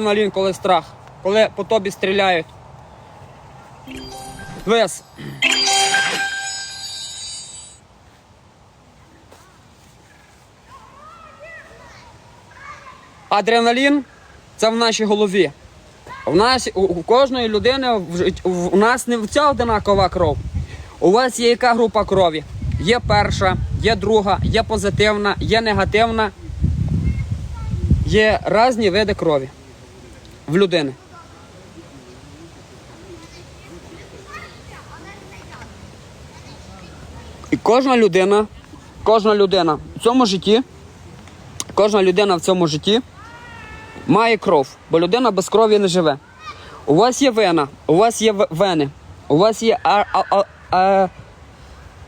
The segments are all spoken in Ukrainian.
адреналін, коли страх, коли по тобі стріляють. Вес. Адреналін це в нашій голові. У нас у кожної людини в, в- у нас не вся одинакова кров. У вас є яка група крові? Є перша, є друга, є позитивна, є негативна. Є різні види крові в людини. І кожна людина, кожна людина в цьому житті, кожна людина в цьому житті має кров, бо людина без крові не живе. У вас є вена, у вас є вени, у вас є а, а, а, а,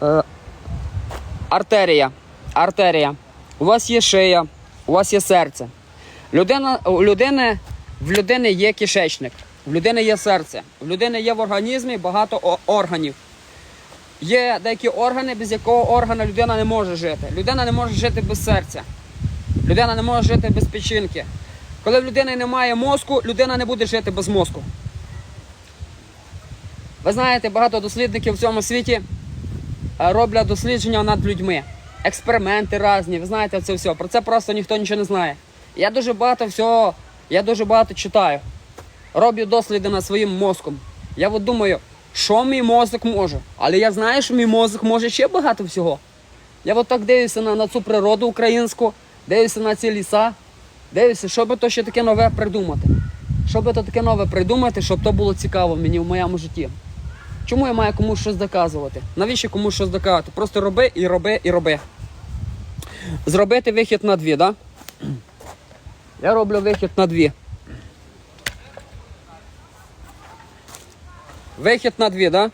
е, артерія, артерія, у вас є шия, у вас є серце. Людина, у людини, в людини є кишечник, в людини є серце, в людини є в організмі багато органів. Є деякі органи, без якого органа людина не може жити. Людина не може жити без серця. Людина не може жити без печінки. Коли в людини немає мозку, людина не буде жити без мозку. Ви знаєте, багато дослідників в цьому світі е, роблять дослідження над людьми. Експерименти різні, ви знаєте це все. Про це просто ніхто нічого не знає. Я дуже багато всього, я дуже багато читаю. Роблю досліди над своїм мозком. Я от думаю, що мій мозок може. Але я знаю, що мій мозок може ще багато всього. Я от так дивлюся на, на цю природу українську, дивлюся на ці ліса, дивлюся, що би то ще таке нове придумати. Що би то таке нове придумати, щоб то було цікаво мені в моєму житті. Чому я маю комусь щось доказувати? Навіщо комусь щось доказувати? Просто роби і роби і роби. Зробити вихід на дві, так? Да? Я роблю вихід на дві. Вихід на дві, так? Да?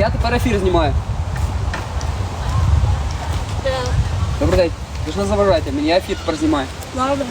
Я тепер ефір знімаю. Добрий день. Ви ж не заважайте мені, я ефір тепер знімаю. Добре.